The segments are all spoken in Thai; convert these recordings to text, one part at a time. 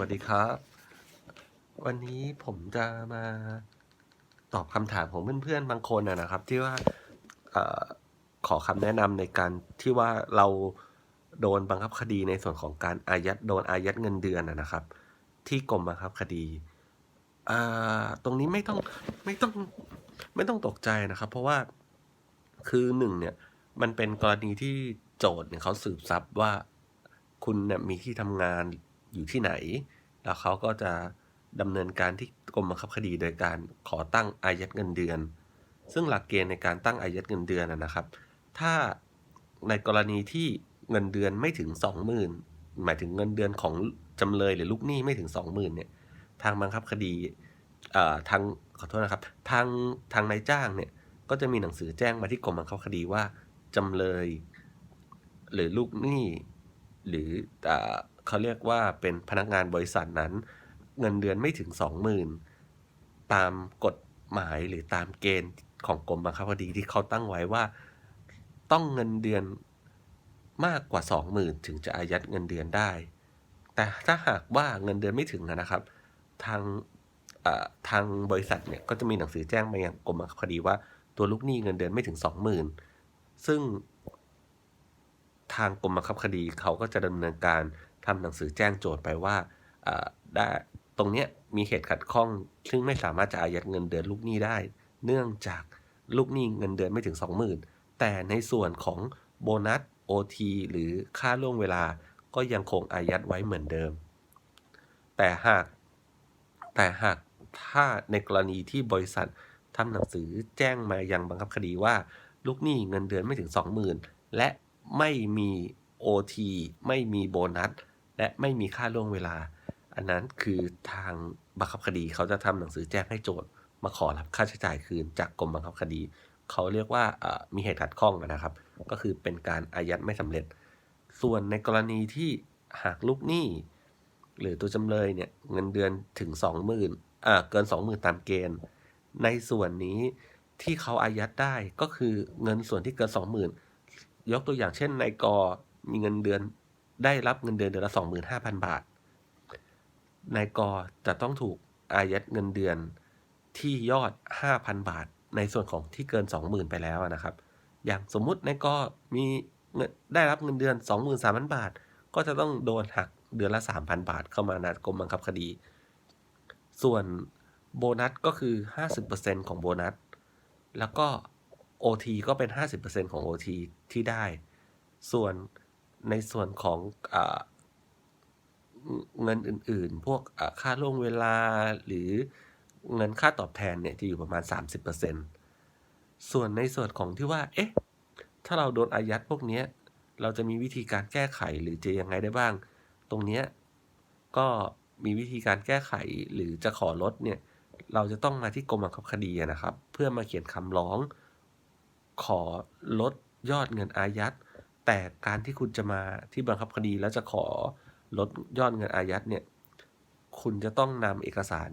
วัสดีครับ วันนี้ผมจะมาตอบคำถามของเพื่อนๆ บางคนนะครับ ที่ว่าอขอคำแนะนำในการที่ว่าเราโดนบังคับคดีในส่วนของการอายัดโดนอายัดเงินเดือนนะครับ ที่กรมบังคับคดีตรงนี้ไม่ต้องไม่ต้องไม่ต้องตกใจนะครับ เพราะว่าคือหนึ่งเนี่ยมันเป็นกรณีที่โจทย์เนี่ยเขาสืบทรัพย์ว่าคุณเนี่ยมีที่ทำงาน อยู่ที่ไหน แล้วเขาก็จะดำเนินการที่กรมบังคับคดีโดยการขอตั้งอายัดเงินเดือน ซึ่งหลักเกณฑ์ในการตั้งอายัดเงินเดือนนะครับ ถ้าในกรณีที่เงินเดือนไม่ถึง 20,000 หมายถึงเงินเดือนของจำเลยหรือลูกหนี้ไม่ถึง 20,000เนี่ยทางบังคับคดีทางขอโทษนะครับทางทางนายจ้างเนี่ยก็จะมีหนังสือแจ้งมาที่กรมบังคับคดีว่าจำเลย หรือลูกหนี้หรือเออ เขาเรียกว่าเป็นพนักงานบริษัทนั้น เงินเดือนไม่ถึง 20,000 ตามกฎหมายหรือตามเกณฑ์ของกรมบังคับคดีที่เขาตั้งไว้ว่า ต้องเงินเดือนมากกว่า 20,000 ถึงจะอายัดเงินเดือนได้ แต่ถ้าหากว่าเงินเดือนไม่ถึงนะครับ ทางทางบริษัทเนี่ยก็จะมีหนังสือแจ้งมายังกรมบังคับคดีว่า ตัวลูกหนี้เงินเดือนไม่ถึง 20,000 ซึ่งทางกรมบังคับคดีเขาก็จะดำเนินการ ทำหนังสือแจ้งโจทย์ไปว่าได้ตรงเนี้ยมีเหตุขัดข้อง ซึ่งไม่สามารถจะอายัดเงินเดือนลูกหนี้ได้ เนื่องจากลูกหนี้เงินเดือนไม่ถึง 20,000 แต่ในส่วนของโบนัส OT หรือค่าล่วงเวลาก็ยังคงอายัดไว้เหมือนเดิม แต่หาก แต่หากถ้าในกรณีที่บริษัททำหนังสือแจ้งมายังบังคับคดีว่า ลูกหนี้เงินเดือนไม่ถึง 20,000 และไม่มี OT ไม่มีโบนัส และไม่มีค่าล่วงเวลา อันนั้นคือทางบังคับคดี เขาจะทำหนังสือแจ้งให้โจทย์มาขอรับค่าใช้จ่ายคืนจากกรมบังคับคดี เขาเรียกว่ามีเหตุขัดข้องนะครับ ก็คือเป็นการอายัดไม่สำเร็จ ส่วนในกรณีที่หากลูกหนี้ หรือตัวจำเลยเนี่ยเงินเดือนถึง 20,000อ่าเกิน 20,000 ตามเกณฑ์ ในส่วนนี้ที่เขาอายัดได้ก็คือเงินส่วนที่เกิน 20,000 ยกตัวอย่างเช่นนายกมีเงินเดือน ได้รับเงินเดือนเดือนละ 25,000 บาท นายกจะต้องถูกอายัดเงินเดือนที่ยอด 5,000 บาท ในส่วนของที่เกิน 20,000 ไปแล้วนะครับ อย่างสมมุตินายกมีเงินได้รับเงินเดือน 23,000 บาท ก็จะต้องโดนหักเดือนละ 3,000 บาท เข้ามาในกรมบังคับคดี ส่วนโบนัสก็คือ 50%ของโบนัส แล้วก็ OT ก็เป็น 50%ของ OT ที่ได้ ส่วน ในส่วนของอเงินอื่นๆ พวกค่าล่วงเวลาหรือเงินค่าตอบแทนเนี่ยจะอยู่ประมาณ 30%ส่วนในส่วนของที่ว่า เอ๊ะ ถ้าเราโดนอายัดพวกนี้เราจะมีวิธีการแก้ไขหรือจะยังไงได้บ้าง ตรงนี้ก็มีวิธีการแก้ไขหรือจะขอลดเนี่ย เราจะต้องมาที่กรมบังคับคดีนะครับ เพื่อมาเขียนคำร้อง ขอลดยอดเงินอายัด แต่การที่คุณจะมาที่บังคับคดีแล้วจะขอลดยอดเงินอายัดเนี่ย คุณจะต้องนำเอกสาร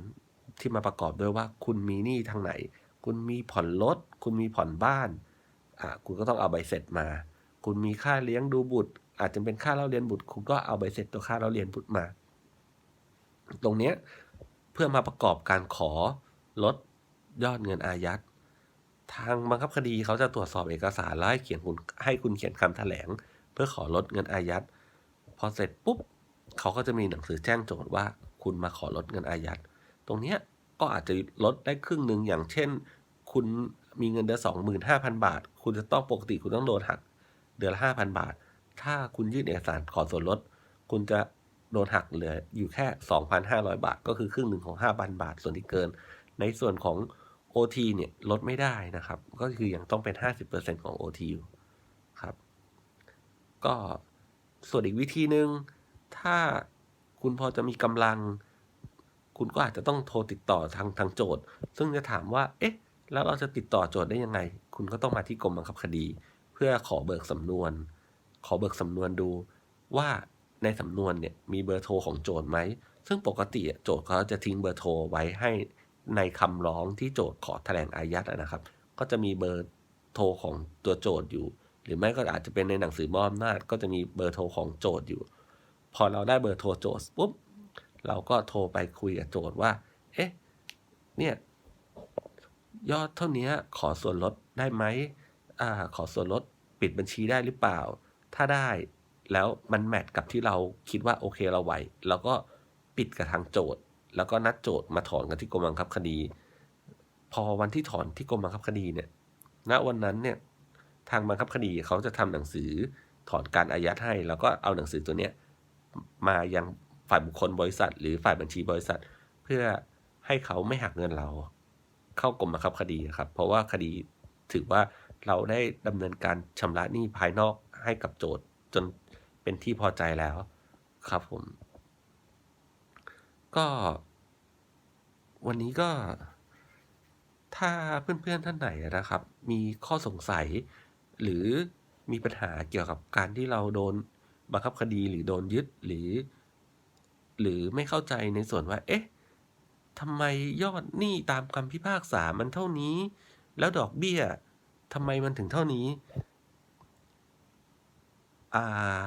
ที่มาประกอบด้วยว่า คุณมีหนี้ทางไหน คุณมีผ่อนรถ คุณมีผ่อนบ้านอ่าคุณก็ต้องเอาใบเสร็จมา คุณมีค่าเลี้ยงดูบุตร อาจจะเป็นค่าเล่าเรียนบุตร คุณก็เอาใบเสร็จตัวค่าเล่าเรียนบุตรมา ตรงเนี้ยเพื่อมาประกอบการขอลดยอดเงินอายัด ทางบังคับคดีเขาจะตรวจสอบเอกสารแล้วให้เขียนคุณให้คุณเขียนคำแถลง เพื่อขอลดเงินอายัดพอเสร็จปุ๊บเขาก็จะมีหนังสือแจ้งโจทย์ว่า คุณมาขอลดเงินอายัดตรงเนี้ยก็อาจจะลดได้ครึ่งหนึ่งอย่างเช่น คุณมีเงินเดือนสองหมื่นห้าพันบาท คุณจะต้องปกติคุณต้องโดนหักเดือนละห้าพันบาท ถ้าคุณยื่นเอกสารขอส่วนลด คุณจะโดนหักเหลืออยู่แค่ 2,500 บาท ก็คือครึ่งหนึ่งของ 5,000 บาท ส่วนที่เกิน ในส่วนของ OT เนี่ยลดไม่ได้นะครับ ก็คือยังต้องเป็น 50%ของ OT อยู่ครับ ก็ส่วนอีกวิธีหนึ่งถ้าคุณพอจะมีกำลัง คุณก็อาจจะต้องโทรติดต่อทางทางโจทย์ ซึ่งจะถามว่า เอ๊ะ แล้วเราจะติดต่อโจทย์ได้ยังไง คุณก็ต้องมาที่กรมบังคับคดี เพื่อขอเบิกสำนวน ขอเบิกสำนวนดูว่าในสำนวนเนี่ยมีเบอร์โทรของโจทย์ไหม ซึ่งปกติโจทย์เขาจะทิ้งเบอร์โทรไว้ให้ ในคำร้องที่โจทย์ขอแถลงอายัดนะครับ ก็จะมีเบอร์โทรของตัวโจทย์อยู่ หรือไม่ก็อาจจะเป็นในหนังสือมอบอำนาจก็จะมีเบอร์โทรของโจทย์อยู่ พอเราได้เบอร์โทรโจทย์ปุ๊บเราก็โทรไปคุยกับโจทย์ว่า เอ๊ะ เนี่ยยอดเท่านี้ขอส่วนลดได้ไหมอ่าขอส่วนลดปิดบัญชีได้หรือเปล่า ถ้าได้แล้วมันแมทกับที่เราคิดว่าโอเคเราไหวเราก็ปิดกับทางโจทย์ แล้วก็นัดโจทย์มาถอนกันที่กรมบังคับคดี พอวันที่ถอนที่กรมบังคับคดีเนี่ย ณวันนั้นเนี่ยทางบังคับคดีเขาจะทำหนังสือถอนการอายัดให้ แล้วก็เอาหนังสือตัวเนี้ยมายังฝ่ายบุคคลบริษัท หรือฝ่ายบัญชีบริษัท เพื่อให้เขาไม่หักเงินเรา เข้ากรมบังคับคดีครับ เพราะว่าคดีถือว่าเราได้ดำเนินการชำระหนี้ภายนอกให้กับโจทย์จนเป็นที่พอใจแล้วครับผม ก็ วันนี้ก็ ถ้าเพื่อนๆท่านไหนนะครับ มีข้อสงสัย หรือมีปัญหาเกี่ยวกับการที่เราโดนบังคับคดีหรือโดนยึดหรือ หรือไม่เข้าใจในส่วนว่า เอ๊ะทำไมยอดหนี้ตามคำพิพากษามันเท่านี้ แล้วดอกเบี้ยทำไมมันถึงเท่านี้ อ่า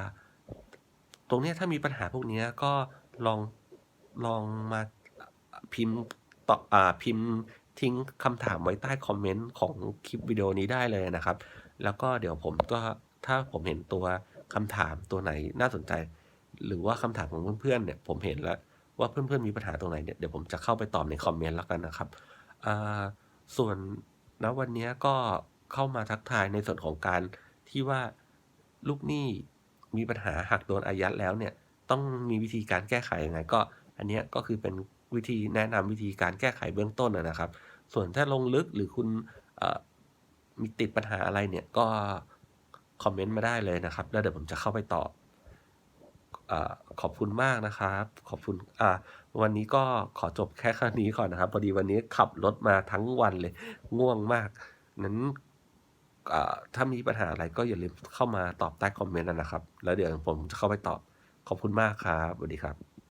ตรงนี้ถ้ามีปัญหาพวกนี้ก็ลอง ลองมาพิมพ์ตอบอ่าพิมพ์ทิ้งคำถามไว้ใต้คอมเมนต์ของคลิปวิดีโอนี้ได้เลยนะครับ แล้วก็เดี๋ยวผมก็ถ้าผมเห็นตัวคำถามตัวไหนน่าสนใจ หรือว่าคำถามของเพื่อนๆเนี่ยผมเห็นแล้วว่าเพื่อนๆมีปัญหาตรงไหนเนี่ยเดี๋ยวผมจะเข้าไปตอบในคอมเมนต์แล้วกันนะครับส่วนณวันนี้ก็เข้ามาทักทายในส่วนของการที่ว่าลูกหนี้มีปัญหาหักโดนอายัดแล้วเนี่ยต้องมีวิธีการแก้ไขยังไงก็ อันนี้ก็คือเป็นวิธีแนะนำวิธีการแก้ไขเบื้องต้นนะครับ ส่วนถ้าลงลึกหรือคุณมีติดปัญหาอะไรเนี่ยก็คอมเมนต์มาได้เลยนะครับ แล้วเดี๋ยวผมจะเข้าไปตอบอขอบคุณมากนะครับ ขอบคุณวันนี้ก็ขอจบแค่ค่นี้ก่อนนะครับ พอดีวันนี้ขับรถมาทั้งวันเลย ง่วงมาก นั้นถ้ามีปัญหาอะไรก็อย่าลืมเข้ามาตอบใต้คอมเมนต์นะครับ แล้วเดี๋ยวผมจะเข้าไปตอบ ขอบคุณมากครับสวัสดีครับ